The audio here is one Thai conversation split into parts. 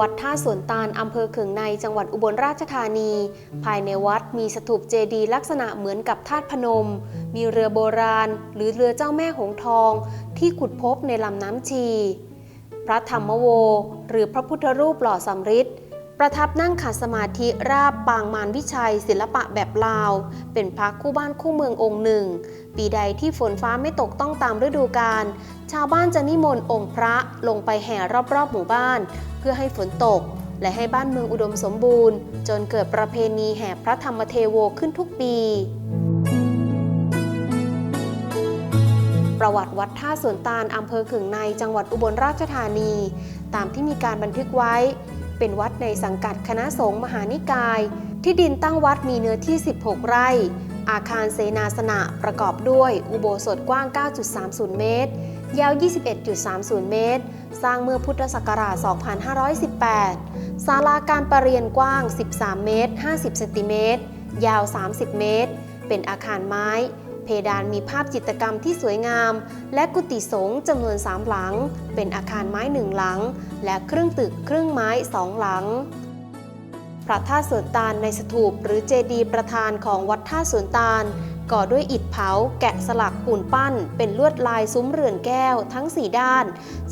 วัดท่าสวนตาลอำเภอเขืองในจังหวัดอุบลราชธานี ภายในวัดมีสถูปเจดีย์ลักษณะเหมือนกับธาตุพนม มีเรือโบราณ หรือเรือเจ้าแม่หงทอง ที่ขุดพบในลำน้ำชี พระธรรมโว หรือพระพุทธรูปหล่อสำริด ประทับนั่งขัดสมาธิราบปางมารวิชัย ศิลปะแบบลาว เป็นพระคู่บ้านคู่เมืององค์หนึ่ง ปีใดที่ฝนฟ้าไม่ตกต้องตามฤดูกาลชาวบ้านจะนิมนต์องค์พระลงไปแห่รอบๆหมู่บ้าน เพื่อให้ฝนตก และให้บ้านเมืองอุดมสมบูรณ์ จนเกิดประเพณีแห่พระธรรมเทโวขึ้นทุกปีประวัติวัดท่าสวนตาลอำเภอขึงในจังหวัดอุบลราชธานี ตามที่มีการบันทึกไว้ เป็นวัดในสังกัดคณะสงฆ์มหานิกาย ที่ดินตั้งวัดมีเนื้อที่ 16 ไร่ อาคารเสนาสนะประกอบด้วยอุโบสถกว้าง 9.30 เมตร ยาว 21.30 เมตร สร้างเมื่อพุทธศักราช 2518 ศาลาการประเรียนกว้าง 13 เมตร 50 เซนติเมตร ยาว 30 เมตร เป็นอาคารไม้ เพดานมีภาพจิตรกรรมที่สวยงาม และกุฏิสงฆ์จำนวน3หลัง เป็นอาคารไม้หนึ่งหลัง และครึ่งตึกครึ่งไม้สองหลัง พระธาตุสวนตาลในสถูปหรือเจดีย์ประธานของวัดท่าสวนตาลก่อด้วยอิฐเผา แกะสลักปูนปั้น เป็นลวดลายซุ้มเรือนแก้วทั้งสี่ด้าน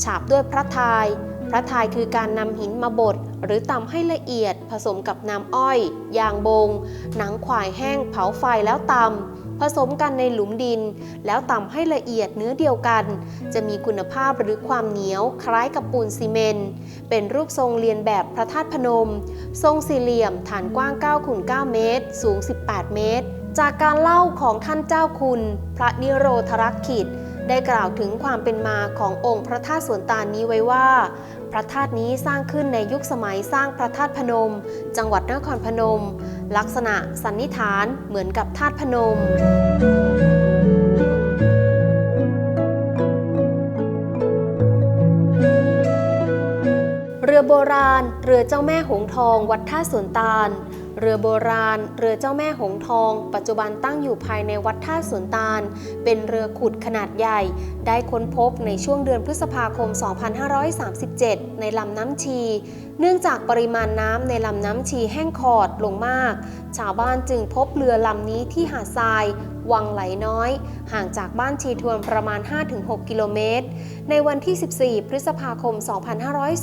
ฉาบด้วยพระทาย พระทายคือการนำหินมาบดหรือตำให้ละเอียดผสมกับน้ำอ้อย ยางบง หนังควายแห้งเผาไฟแล้วตำ ผสมกันในหลุมดิน แล้วตำให้ละเอียดเนื้อเดียวกัน จะมีคุณภาพหรือความเหนียวคล้ายกับปูนซีเมนต์เป็นรูปทรงเรียนแบบพระธาตุพนม ทรงสี่เหลี่ยมฐานกว้าง9คูณ9เมตร สูง 18 เมตร จากการเล่าของท่านเจ้าคุณ พระนิโรธรักขิตได้กล่าวถึงความเป็นมาขององค์พระธาตุสวนตาลนี้ไว้ว่า พระธาตุนี้สร้างขึ้นในยุคสมัยสร้างพระธาตุพนม จังหวัดนครพนม ลักษณะสันนิษฐานเหมือนกับธาตุพนมเรือโบราณ เรือเจ้าแม่หงส์ทอง วัดท่าสวนตาล เรือโบราณ เรือเจ้าแม่หงทอง ปัจจุบันตั้งอยู่ภายในวัดท่าสวนตาล เป็นเรือขุดขนาดใหญ่ ได้ค้นพบในช่วงเดือนพฤษภาคม 2537 ในลำน้ำชี เนื่องจากปริมาณน้ำในลำน้ำชีแห้งขอดลงมาก ชาวบ้านจึงพบเรือลำนี้ที่หาดทราย วังไหลน้อย ห่างจากบ้านชีทวนประมาณ 5-6 กิโลเมตร ในวันที่ 14 พฤษภาคม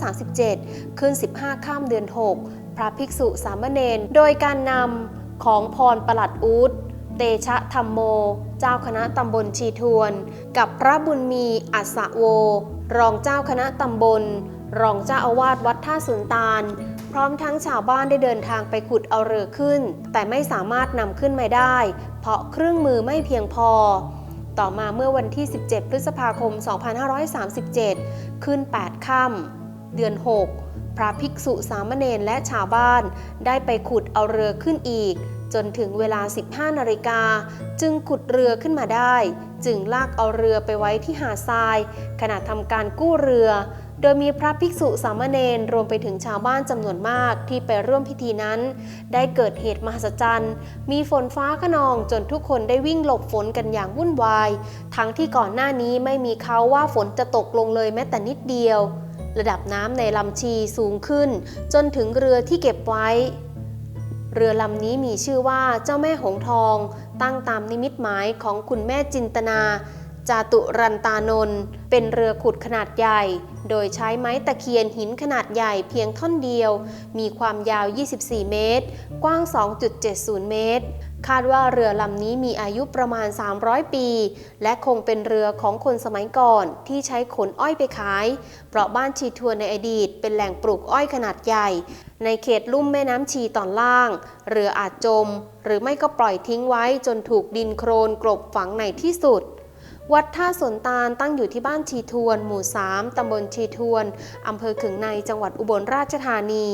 2537 ขึ้น 15 ข้ามเดือน 6 พระภิกษุสามเณรโดยการนำของพรประหลัดอูดเตชะธรรมโม เจ้าคณะตำบลชีทวน กับพระบุญมีอัสสะโว รองเจ้าคณะตำบล รองเจ้าอาวาสวัดท่าสวนตาล พร้อมทั้งชาวบ้านได้เดินทางไปขุดเอาเรือขึ้น แต่ไม่สามารถนำขึ้นมาได้ เพราะเครื่องมือไม่เพียงพอ ต่อมาเมื่อวันที่ 17 พฤษภาคม 2537 ขึ้น 8 ค่ำเดือน 6 พระภิกษุสามเณรและชาวบ้าน ได้ไปขุดเอาเรือขึ้นอีก จนถึงเวลา 15นาฬิกา จึงขุดเรือขึ้นมาได้ จึงลากเอาเรือไปไว้ที่หาดทราย ขณะทำการกู้เรือ โดยมีพระภิกษุสามเณรรวมไปถึงชาวบ้านจำนวนมากที่ไปร่วมพิธีนั้น ได้เกิดเหตุมหัศจรรย์ มีฝนฟ้าขนองจนทุกคนได้วิ่งหลบฝนกันอย่างวุ่นวาย ทั้งที่ก่อนหน้านี้ไม่มีเขาว่าฝนจะตกลงเลยแม้แต่นิดเดียว ระดับน้ำในลำชีสูงขึ้น จนถึงเรือที่เก็บไว้ เรือลำนี้มีชื่อว่าเจ้าแม่หงทอง ตั้งตามนิมิตหมายของคุณแม่จินตนา จาตุรันตานนท์เป็นเรือขุดขนาดใหญ่ โดยใช้ไม้ตะเคียนหินขนาดใหญ่เพียงท่อนเดียว มีความยาว 24 เมตร กว้าง 2.70 เมตร คาดว่าเรือลำนี้มีอายุประมาณ 300 ปี และคงเป็นเรือของคนสมัยก่อนที่ใช้ขนอ้อยไปขาย เพราะบ้านชีทวนในอดีต เป็นแหล่งปลูกอ้อยขนาดใหญ่ ในเขตลุ่มแม่น้ำชีตอนล่าง เรืออาจจม หรือไม่ก็ปล่อยทิ้งไว้จนถูกดินโครนกลบฝังในที่สุดวัดท่าสนตาลตั้งอยู่ที่บ้านชีทวน หมู่ 3 ตำบลชีทวน อำเภอขึงใน จังหวัดอุบลราชธานี